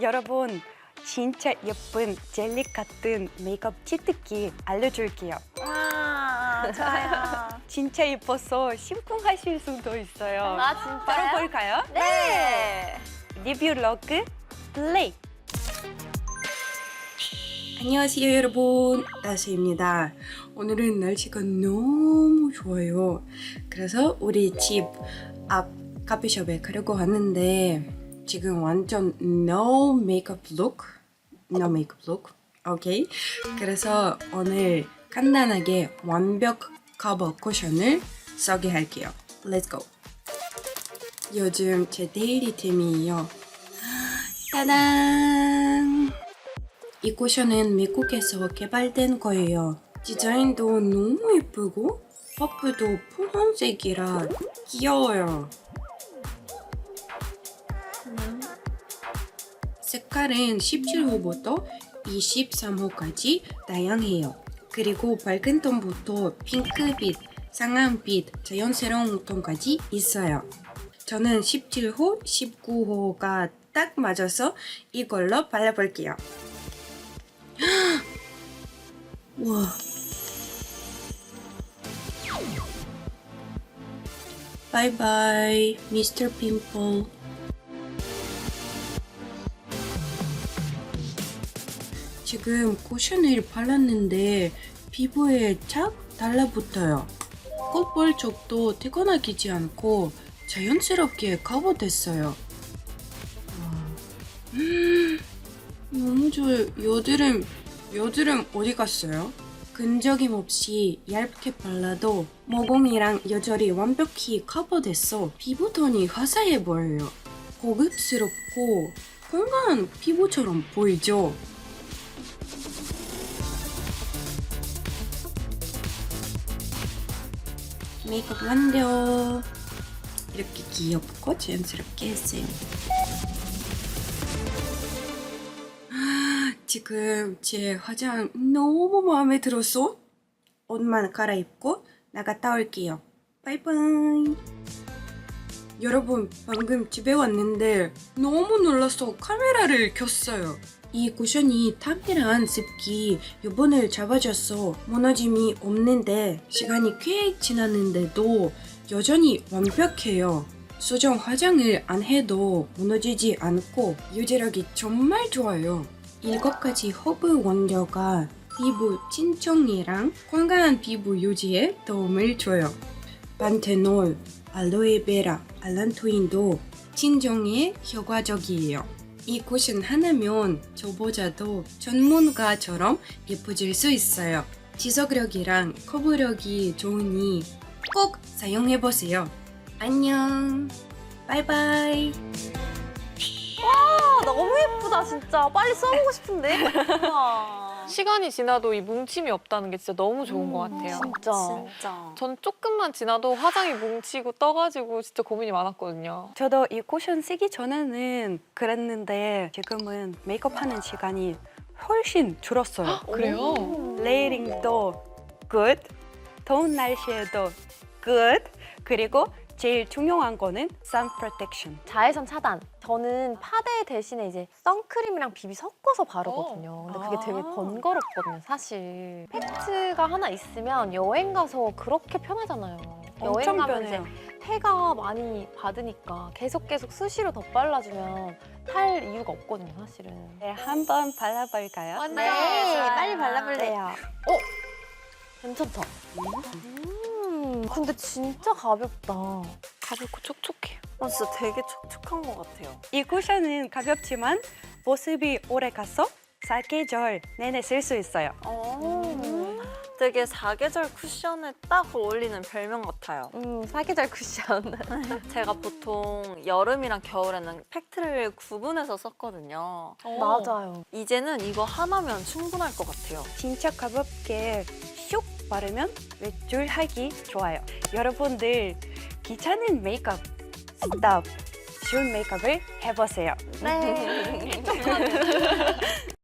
여러분 진짜 예쁜 젤리 같은 메이크업 치트키 알려줄게요. 와, 좋아요. 진짜 예뻐서 심쿵하실 수도 있어요. 아, 진짜요? 바로 볼까요? 네. 리뷰 로그 플레이. 안녕하세요 여러분 다스입니다 오늘은 날씨가 너무 좋아요 그래서 우리 집 앞 카페숍에 가려고 하는데 지금 완전 no makeup look? no makeup look. 오케이 그래서 오늘 간단하게 완벽 커버 쿠션을 소개할게요. Let's go. 요즘 제 데일리템이에요. 따단 이 쿠션은 미국에서 개발된 거예요. 디자인도 너무 예쁘고 퍼프도 푸른색이라 귀여워요. 색깔은 17호부터 23호까지 다양해요. 그리고 밝은 톤부터 핑크빛, 상한빛, 자연스러운 톤까지 있어요. 저는 17호, 19호가 딱 맞아서 이걸로 발라볼게요. 와. 바이바이, 미스터 핀플. 지금 쿠션을 발랐는데 피부에 착 달라붙어요. 콧볼 쪽도 티거나기지 않고 자연스럽게 커버됐어요. 와. 음, 너무 좋아요. 여드름, 여드름 어디 갔어요? 근적임 없이 얇게 발라도 모공이랑 여절이 완벽히 커버됐어. 피부톤이 화사해 보여요. 고급스럽고 건강한 피부처럼 보이죠? 메이크업 완료. 이렇게 귀엽고 자연스럽게 했어요. 지금 제 화장 너무 마음에 들었어. 옷만 갈아입고 나갔다 올게요. 바이바이. 여러분, 방금 집에 왔는데 너무 놀라서 카메라를 켰어요. 이 쿠션이 탁이랑 습기 요번을 잡아줘서 무너짐이 없는데 시간이 꽤 지났는데도 여전히 완벽해요. 수정 화장을 안 해도 무너지지 않고 유지력이 정말 좋아요. 일곱 가지 허브 원료가 피부 진정이랑 건강한 피부 유지에 도움을 줘요. 판테놀, 알로에베라, 알란토인도 진정에 효과적이에요. 이 쿠션 하나면 저보다도 전문가처럼 예뻐질 수 있어요. 지속력이랑 커버력이 좋으니 꼭 사용해보세요. 안녕. 바이바이. 아, 너무 예쁘다, 진짜. 빨리 써보고 싶은데. 와. 시간이 지나도 이 뭉침이 없다는 게 진짜 너무 좋은 것 같아요. 진짜. 진짜. 전 조금만 지나도 화장이 뭉치고 떠가지고 진짜 고민이 많았거든요. 저도 이 쿠션 쓰기 전에는 그랬는데 지금은 메이크업 하는 시간이 훨씬 줄었어요. 그래요? 레이링도 good, 더운 날씨에도 good, 그리고 제일 중요한 거는 sun protection. 자외선 차단. 저는 파데 대신에 이제 선크림이랑 비비 섞어서 바르거든요. 근데 그게 되게 아. 번거롭거든요, 사실. 팩트가 하나 있으면 여행 가서 그렇게 편하잖아요. 여행 엄청 가면 편해요. 이제 태가 많이 받으니까 계속 계속 수시로 덧발라주면 탈 이유가 없거든요, 사실은. 네, 한번 발라볼까요? 네. 빨리 발라볼래요. 어? 괜찮다. 음, 근데 진짜 가볍다. 가볍고 촉촉해요. 아, 진짜 되게 촉촉한 것 같아요. 이 쿠션은 가볍지만 모습이 오래 가서 사계절 내내 쓸 수 있어요. 어, 되게 사계절 쿠션에 딱 어울리는 별명 같아요. 음, 사계절 쿠션. 제가 보통 여름이랑 겨울에는 팩트를 구분해서 썼거든요. 맞아요. 이제는 이거 하나면 충분할 것 같아요. 진짜 가볍게 슉 바르면 외출 하기 좋아요. 여러분들 귀찮은 메이크업 스탑. 쉬운 메이크업을 해보세요. 네.